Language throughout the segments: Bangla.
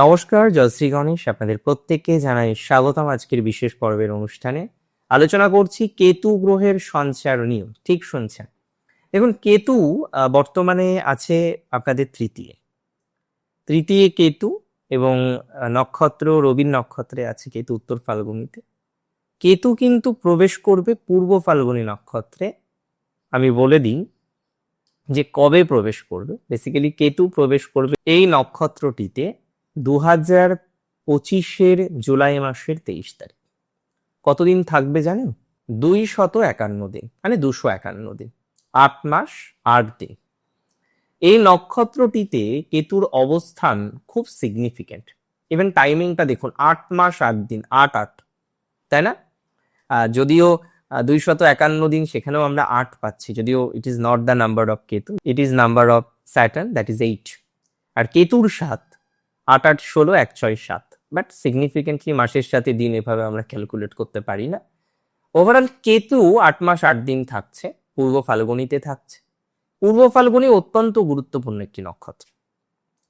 নমস্কার জয়শ্রী গণেশ। আপনাদের প্রত্যেককে জানাই স্বাগতম আজকের বিশেষ পর্বের অনুষ্ঠানে। আলোচনা করছি কেতু গ্রহের সঞ্চার নিয়ে, ঠিক শুনছেন? দেখুন, কেতু বর্তমানে আছে আপনাদের তৃতীয়। তৃতীয় কেতু এবং নক্ষত্র, রবির নক্ষত্রে আছে কেতু উত্তর ফাল্গুনিতে। কেতু কিন্তু প্রবেশ করবে পূর্ব ফাল্গুনি নক্ষত্রে। আমি বলে দিই যে কবে প্রবেশ করবে? বেসিক্যালি কেতু প্রবেশ করবে এই নক্ষত্রটিতে। দু হাজার পঁচিশের জুলাই মাসের তেইশ তারিখ। কতদিন থাকবে জানেন দুই শত একান্ন দিন মানে দুশো একান্ন দিন। আট মাস, আট দিন। এই নক্ষত্রটিতে কেতুর অবস্থান খুব সিগনিফিকেন্ট ইভেন টাইমিংটা দেখুন, আট মাস, আট দিন, আট আট। তাই না? যদিও দুই শত একান্ন দিন, সেখানেও আমরা আট পাচ্ছি। যদিও it is not the number of Ketu it is number of Saturn that is eight আর কেতুর সাত আট আট ষোলো, এক ছয় সাত। বাট সিগনিফিকেন্টলি মাসের সাথে দিন এভাবে আমরা ক্যালকুলেট করতে পারি না। ওভারঅল কেতু আট মাস আট দিন থাকছে, পূর্ব ফাল্গুনিতে থাকছে। পূর্ব ফাল্গুনি অত্যন্ত গুরুত্বপূর্ণ একটি নক্ষত্র।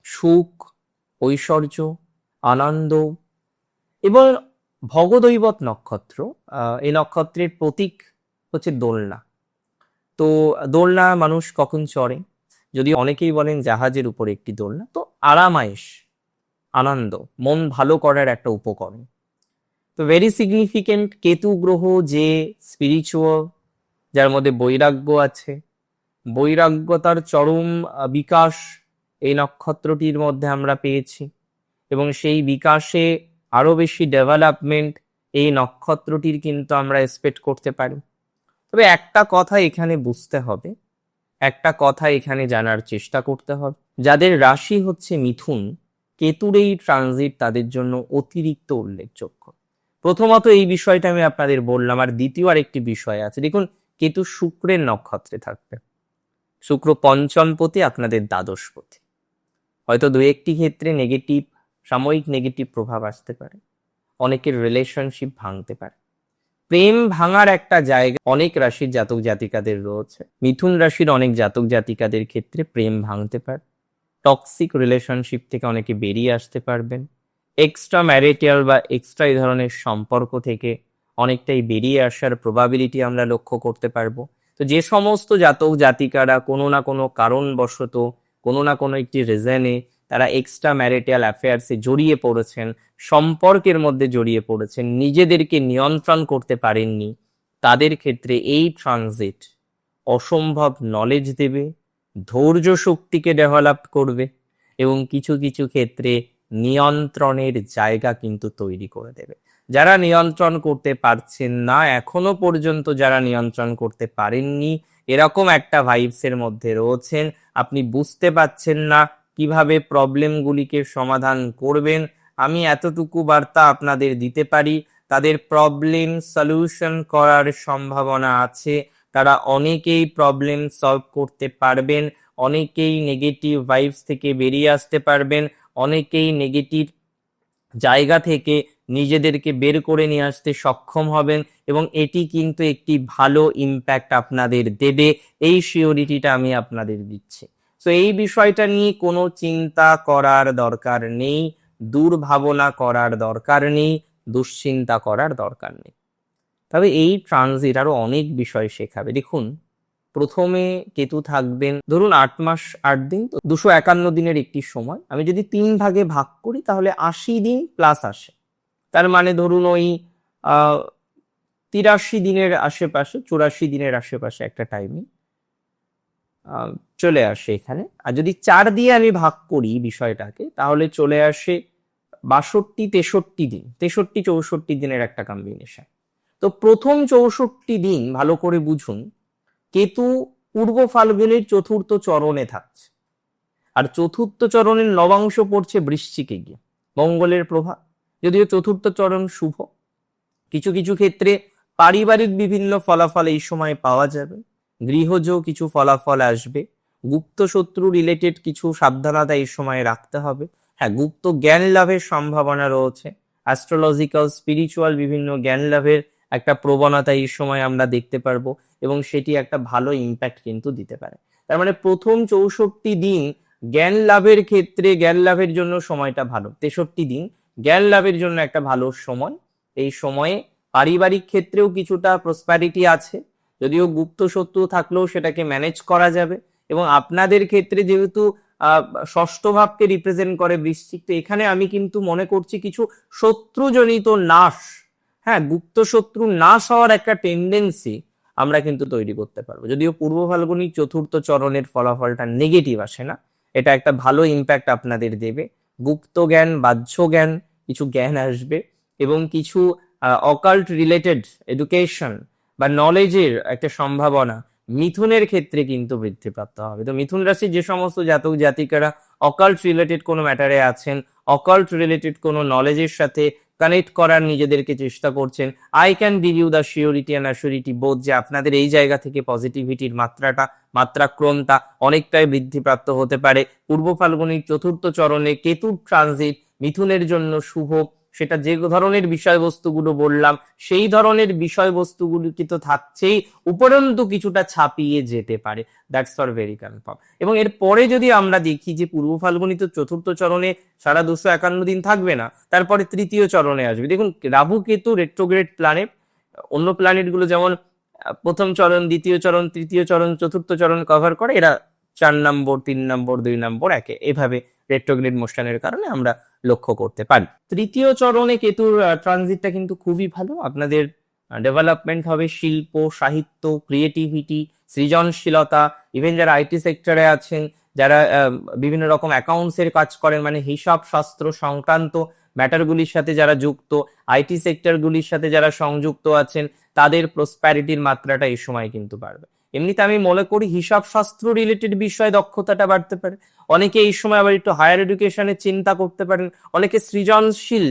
সুখ, ঐশ্বর্য, আনন্দ এবং ভগদৈবত নক্ষত্র এই নক্ষত্রের প্রতীক হচ্ছে দোলনা। তো দোলনা মানুষ কখন চড়ে? যদি অনেকেই বলেন জাহাজের উপরে একটি দোলনা, তো আরামায়েশ আনন্দ, মন ভালো করার একটা উপকরণ। তো ভেরি সিগনিফিকেন্ট কেতু গ্রহ যে স্পিরিচুয়াল যার মধ্যে বৈরাগ্য আছে, বৈরাগ্যতার চরম বিকাশ এই নক্ষত্রটির মধ্যে আমরা পেয়েছি এবং সেই বিকাশে আরও বেশি ডেভেলপমেন্ট এই নক্ষত্রটির কিন্তু আমরা এক্সপেক্ট করতে পারি। তবে একটা কথা এখানে বুঝতে হবে, একটা কথা এখানে জানার চেষ্টা করতে হবে। যাদের রাশি হচ্ছে মিথুন কেতুর এই ট্রানজিট তাদের জন্য অতিরিক্ত উল্লেখযোগ্য। প্রথমত এই বিষয়টা আমি আপনাদের বললাম, আর দ্বিতীয় আরেকটি বিষয় আছে। দেখুন, কেতু শুক্রের নক্ষত্রে থাকবে। শুক্র পঞ্চমপতি আপনাদের দ্বাদশপতি হয়তো দু একটি ক্ষেত্রে নেগেটিভ সাময়িক নেগেটিভ প্রভাব আসতে পারে। অনেকের রিলেশনশিপ ভাঙতে পারে। প্রেম ভাঙার একটা জায়গা, অনেক রাশির জাতক জাতিকাদের রয়েছে। মিথুন রাশির অনেক জাতক জাতিকাদের ক্ষেত্রে প্রেম ভাঙতে পারে। টক্সিক রিলেশনশিপ থেকে অনেকে বেরিয়ে আসতে পারবেন। এক্সট্রা ম্যারিটাল বা এক্সট্রা এই ধরনের সম্পর্ক থেকে অনেকটাই বেরিয়ে আসার প্রবাবিলিটি আমরা লক্ষ্য করতে পারব। তো যে সমস্ত জাতক, জাতিকারা কোনো না কোনো কারণবশত, কোনো না কোনো একটি রিজনে তারা এক্সট্রা ম্যারিটাল অ্যাফেয়ার্সে জড়িয়ে পড়েছেন, সম্পর্কের মধ্যে জড়িয়ে পড়েছেন, নিজেদেরকে নিয়ন্ত্রণ করতে পারেননি, তাদের ক্ষেত্রে এই ট্রানজিট অসম্ভব নলেজ দেবে ধৈর্য শক্তিকে ডেভেলপ করবে এবং কিছু কিছু ক্ষেত্রে নিয়ন্ত্রণের জায়গা কিন্তু তৈরি করে দেবে। যারা নিয়ন্ত্রণ করতে পারছেন না, এখনও পর্যন্ত যারা নিয়ন্ত্রণ করতে পারেননি, এরকম একটা ভাইবসের মধ্যে রয়েছেন। আপনি বুঝতে পারছেন না কীভাবে প্রবলেমগুলিকে সমাধান করবেন। আমি এতটুকু বার্তা আপনাদের দিতে পারি, তাদের প্রবলেম সলিউশন করার সম্ভাবনা আছে। তারা অনেকেই প্রবলেম সলভ করতে পারবেন, অনেকেই নেগেটিভ ভাইবস থেকে বেরিয়ে আসতে পারবেন, অনেকেই নেগেটিভ জায়গা থেকে নিজেদেরকে বের করে নিয়ে আসতে সক্ষম হবেন এবং এটি কিন্তু একটি ভালো ইম্প্যাক্ট আপনাদের দেবে। এই শিওরিটিটা আমি আপনাদের দিচ্ছি। তো এই বিষয়টা নিয়ে কোনো চিন্তা করার দরকার নেই, দুর্ভাবনা করার দরকার নেই, দুশ্চিন্তা করার দরকার নেই। তবে এই ট্রানজিট আরও অনেক বিষয় শেখাবে। দেখুন, প্রথমে কেতু থাকবেন, ধরুন আট মাস আট দিন, তো দুশো একান্ন দিনের একটি সময়। আমি যদি তিন ভাগে ভাগ করি, তাহলে আশি দিন প্লাস আসে। তার মানে ধরুন ওই তিরাশি দিনের আশেপাশে, চুরাশি দিনের আশেপাশে একটা টাইমিং চলে আসে এখানে। আর যদি চার দিয়ে আমি ভাগ করি বিষয়টাকে, তাহলে চলে আসে বাষট্টি তেষট্টি দিন, তেষট্টি চৌষট্টি দিনের একটা কম্বিনেশন তো প্রথম চৌষট্টি দিন, ভালো করে বুঝুন, কেতু পূর্ব ফাল্গুনের চতুর্থ চরণে থাকছে। আর চতুর্থ চরণের নবাংশ পড়ছে বৃশ্চিকে গিয়ে, মঙ্গলের প্রভাব যদিও চতুর্থ চরণ শুভ, কিছু কিছু ক্ষেত্রে পারিবারিক বিভিন্ন ফলাফল এই সময় পাওয়া যাবে গৃহজ কিছু ফলাফল আসবে, গুপ্ত শত্রু রিলেটেড কিছু সাবধানতা এই সময় রাখতে হবে। হ্যাঁ গুপ্ত জ্ঞান লাভের সম্ভাবনা রয়েছে অ্যাস্ট্রোলজিক্যাল স্পিরিচুয়াল বিভিন্ন জ্ঞান লাভের একটা প্রবণতা এই সময় আমরা দেখতে পারব এবং সেটি একটা ভালো ইম্প্যাক্ট কিন্তু দিতে পারে। তার মানে প্রথম চৌষট্টি দিন জ্ঞান লাভের ক্ষেত্রে জ্ঞান লাভের জন্য সময়টা ভালো। তেষট্টি দিন জ্ঞান লাভের জন্য একটা ভালো সময়। এই সময়ে পারিবারিক ক্ষেত্রেও কিছুটা প্রসপ্যারিটি আছে। যদিও গুপ্ত শত্রু থাকলেও সেটাকে ম্যানেজ করা যাবে এবং আপনাদের ক্ষেত্রে যেহেতু ষষ্ঠ ভাবকে রিপ্রেজেন্ট করে বৃশ্চিক, তো এখানে আমি কিন্তু মনে করছি কিছু শত্রুজনিত নাশ হ্যাঁ গুপ্ত শত্রু নাশ হওয়ার একটা টেন্ডেন্সি আমরা কিন্তু তৈরি করতে পারব। যদিও পূর্ব ফাল্গুনি চতুর্থ চরণের ফলাফলটা নেগেটিভ আসে না, এটা একটা ভালো ইম্প্যাক্ট আপনাদের দেবে। গুপ্ত জ্ঞান, বাহ্য জ্ঞান, কিছু জ্ঞান আসবে এবং কিছু অকাল্ট রিলেটেড এডুকেশন বা নলেজের একটা সম্ভাবনা মিথুনের ক্ষেত্রে কিন্তু বৃদ্ধি বৃদ্ধিপ্রাপ্ত হবে। তো মিথুন রাশির যে সমস্ত জাতক জাতিকারা অকাল্ট রিলেটেড কোনো ম্যাটারে আছেন অকাল্ট রিলেটেড কোনো নলেজের সাথে কানেক্ট করার নিজেদেরকে চেষ্টা করছেন। I can give you the surety and assurity বোধ যে আপনাদের এই জায়গা থেকে পজিটিভিটির মাত্রাটা, মাত্রাক্রমটা অনেকটাই বৃদ্ধিপ্রাপ্ত হতে পারে। পূর্ব ফাল্গুনির চতুর্থ চরণে কেতুর ট্রানজিট মিথুনের জন্য শুভ সেটা যে ধরনের বিষয়বস্তুগুলো বললাম, সেই ধরনের বিষয়বস্তুগুলো কিন্তু থাকছেই, উপরন্তু কিছুটা ছাপিয়ে যেতে পারে। দ্যাটস ফর ভেরি কনফার্ম এবং এর পরে যদি আমরা দেখি যে পূর্ব ফাল্গুনি তো চতুর্থ চরণে সারা দুশো একান্ন দিন থাকবে না, তারপরে তৃতীয় চরণে আসবে। দেখুন, রাহু কেতু রেট্রোগ্রেড প্ল্যানেট অন্য প্ল্যানেটগুলো যেমন, প্রথম চরণ, দ্বিতীয় চরণ, তৃতীয় চরণ, চতুর্থ চরণ কভার করে, এরা চার নম্বর, তিন নম্বর, দুই নম্বর, একে, এভাবে রেট্রোগ্রেড মোশনের কারণে আমরা লক্ষ্য করতে পারি। তৃতীয় চরণে কেতুর ট্রানজিটটা কিন্তু খুবই ভালো। আপনাদের ডেভেলপমেন্ট হবে শিল্প, সাহিত্য ক্রিয়েটিভিটি সৃজনশীলতা ইভেন যারা আইটি সেক্টরে আছেন, যারা বিভিন্ন রকম অ্যাকাউন্টস এর কাজ করেন মানে হিসাব, শাস্ত্র, সংক্রান্ত ম্যাটারগুলির সাথে যারা যুক্ত আইটি সেক্টরগুলির সাথে যারা সংযুক্ত আছেন, তাদের প্রসপ্যারিটির মাত্রাটা এই সময় কিন্তু বাড়বে। এমনিতে আমি মনে করি হিসাব শাস্ত্র রিলেটেড বিষয়ে দক্ষতাটা বাড়তে পারে। অনেকে এই সময় আবার একটু হায়ার এডুকেশনের চিন্তা করতে পারেন। অনেকে সৃজনশীল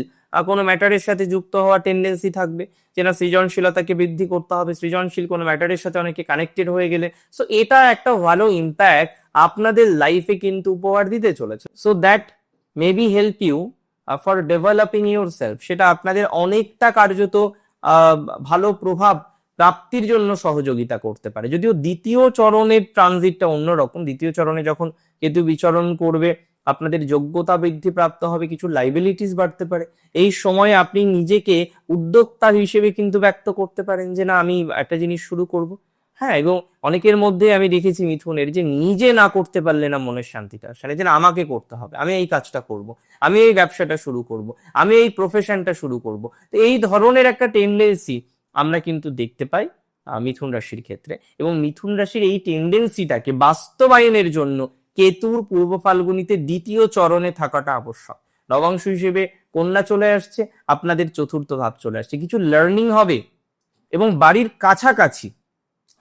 কোনো ম্যাটারের সাথে যুক্ত হওয়ার টেন্ডেন্সি থাকবে যে না, সৃজনশীলতাকে বৃদ্ধি করতে হবে, সৃজনশীল কোনো ম্যাটারের সাথে অনেকে কানেক্টেড হয়ে গেলে। সো এটা একটা ভালো ইম্প্যাক্ট আপনাদের লাইফে কিন্তু উপহার দিতে চলেছে। So that may be help you for developing your self সেটা আপনাদের অনেকটা কার্যত ভালো প্রভাব প্রাপ্তির জন্য সহযোগিতা করতে পারে। যদিও দ্বিতীয় চরণের ট্রানজিটটা অন্যরকম। দ্বিতীয় চরণে যখন কেতু বিচরণ করবে আপনাদের যোগ্যতা বৃদ্ধি প্রাপ্ত হবে কিছু লাইবিলিটিস বাড়তে পারে। এই সময়ে আপনি নিজেকে উদ্যোক্তা হিসেবে কিন্তু ব্যক্ত করতে পারেন যে না আমি একটা জিনিস শুরু করব। হ্যাঁ এবং অনেকের মধ্যে আমি দেখেছি মিথুনের যে নিজে না করতে পারলে না মনের শান্তিটা সেটা যে না, আমাকে করতে হবে। আমি এই কাজটা করব। আমি এই ব্যবসাটা শুরু করব। আমি এই প্রফেশনটা শুরু করব। তো এই ধরনের একটা টেন্ডেন্সি আমরা কিন্তু দেখতে পাই মিথুন রাশির ক্ষেত্রে। এবং মিথুন রাশির এই টেন্ডেন্সিটাকে বাস্তবায়নের জন্য কেতুর পূর্ব ফাল্গুনিতে দ্বিতীয় চরণে থাকাটা আবশ্যক। নবাংশ হিসেবে কন্যা চলে আসছে, আপনাদের চতুর্থ ভাব চলে আসছে। কিছু লার্নিং হবে এবং বাড়ির কাছাকাছি,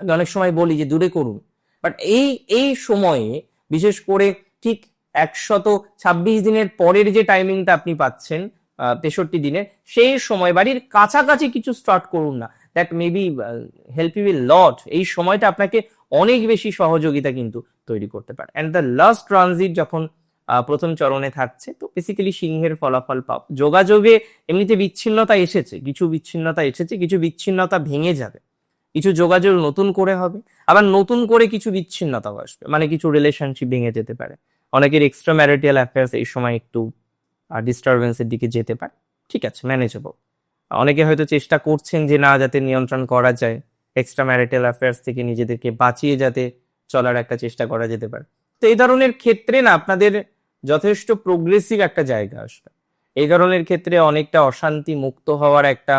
আমি অনেক সময় বলি যে দূরে করুন। বাট এই এই সময়ে, বিশেষ করে ঠিক একশত ছাব্বিশ দিনের পরের যে টাইমিংটা আপনি পাচ্ছেন তেষট্টি দিনের। সেই সময় বাড়ির কাছাকাছি কিছু স্টার্ট করুন না। That may be help you will lot এই সময়টা আপনাকে অনেক বেশি সহযোগিতা কিন্তু তৈরি করতে পারে। অ্যান্ড দ্য লাস্ট ট্রানজিট যখন প্রথম চরণে থাকছে, তো বেসিক্যালি সিংহের ফলাফল পাও। যোগাযোগে এমনিতে বিচ্ছিন্নতা এসেছে, কিছু বিচ্ছিন্নতা এসেছে, কিছু বিচ্ছিন্নতা ভেঙে যাবে। কিছু যোগাযোগ নতুন করে হবে, আবার নতুন করে কিছু বিচ্ছিন্নতাও আসবে। মানে কিছু রিলেশনশিপ ভেঙে যেতে পারে। অনেকের এক্সট্রা ম্যারিটাল অ্যাফেয়ার্স এই সময় একটু ডিস্টারবেন্সের দিকে যেতে পারে। ঠিক আছে ম্যানেজেবল অনেকে হয়তো চেষ্টা করছেন যে না যাতে নিয়ন্ত্রণ করা যায় এক্সট্রা ম্যারিটাল অ্যাফেয়ার্স থেকে নিজেদেরকে বাঁচিয়ে যাতে চলার একটা চেষ্টা করা যেতে পারে। তো এই ধরনের ক্ষেত্রে না, আপনাদের যথেষ্ট প্রোগ্রেসিভ একটা জায়গা আসবে। এই ধরনের ক্ষেত্রে অনেকটা অশান্তি মুক্ত হওয়ার একটা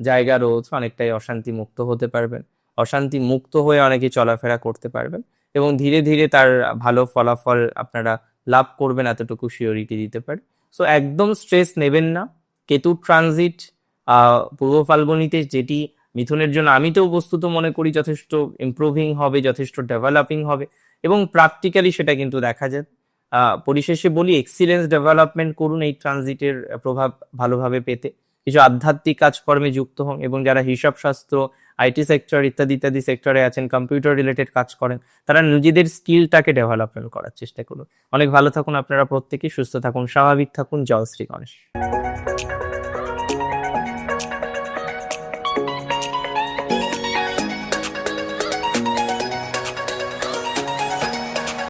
জায়গা রয়েছে অনেকটাই অশান্তি মুক্ত হতে পারবেন অশান্তি মুক্ত হয়ে অনেকে চলাফেরা করতে পারবেন এবং ধীরে ধীরে তার ভালো ফলাফল আপনারা লাভ করবেন এতটুকু শিওরিটি দিতে পারে। সো একদম স্ট্রেস নেবেন না। কেতু ট্রানজিট পূর্ব ফাল্গুনিতে যেটি মিথুনের জন্য, আমি তো বস্তুত মনে করি যথেষ্ট ইমপ্রুভিং হবে, যথেষ্ট ডেভেলপিং হবে এবং প্র্যাকটিক্যালি সেটা কিন্তু দেখা যায় পরিশেষে বলি এক্সিলেন্স ডেভেলপমেন্ট করুন এই ট্রানজিটের প্রভাব ভালোভাবে পেতে। কিছু আধ্যাত্মিক কাজকর্মে যুক্ত হন এবং যারা হিসাব শাস্ত্র আইটি সেক্টর ইত্যাদি ইত্যাদি সেক্টরে আছেন কম্পিউটার রিলেটেড কাজ করেন, তারা নিজেদের স্কিলটাকে ডেভেলপমেন্ট করার চেষ্টা করুন। অনেক ভালো থাকুন আপনারা প্রত্যেকেই, সুস্থ থাকুন, স্বাভাবিক থাকুন। জয় শ্রী গণেশ।